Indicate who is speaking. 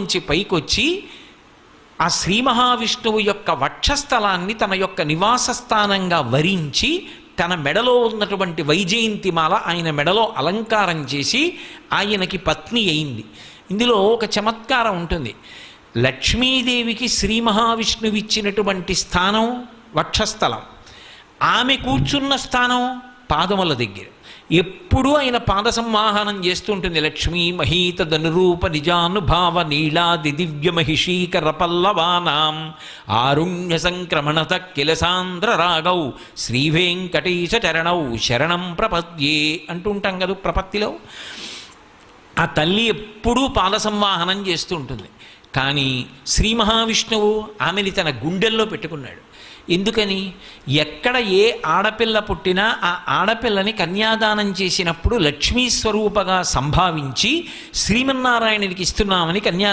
Speaker 1: నుంచి పైకొచ్చి ఆ శ్రీ మహావిష్ణువు యొక్క వక్షస్థలాన్ని తన యొక్క నివాస స్థానంగా వరించి తన మెడలో ఉన్నటువంటి వైజయంతిమాల ఆయన మెడలో అలంకారం చేసి ఆయనకి పత్ని అయింది. ఇందులో ఒక చమత్కారం ఉంటుంది. లక్ష్మీదేవికి శ్రీ మహావిష్ణువు ఇచ్చినటువంటి స్థానం వక్షస్థలం. ఆమె కూర్చున్న స్థానం పాదముల దగ్గర. ఎప్పుడూ ఆయన పాద సంవాహనం చేస్తుంటుంది. లక్ష్మీ మహీత ధనురూప నిజానుభావ నీళాది దివ్య మహిషీకర పల్లవానాం. ఆరుణ్య సంక్రమణత కిలసాంద్ర రాగౌ శ్రీవేంకటేశ చరణౌ శరణం ప్రపద్యే అంటుంటాం కదా ప్రపత్తిలో. ఆ తల్లి ఎప్పుడూ పాద సంవాహనం చేస్తూ ఉంటుంది. కానీ శ్రీ మహావిష్ణువు ఆమెని తన గుండెల్లో పెట్టుకున్నాడు. ఎందుకని? ఎక్కడ ఏ ఆడపిల్ల పుట్టినా ఆ ఆడపిల్లని కన్యాదానం చేసినప్పుడు లక్ష్మీ స్వరూపగా సంభావించి శ్రీమన్నారాయణునికి ఇస్తున్నామని కన్యాదానం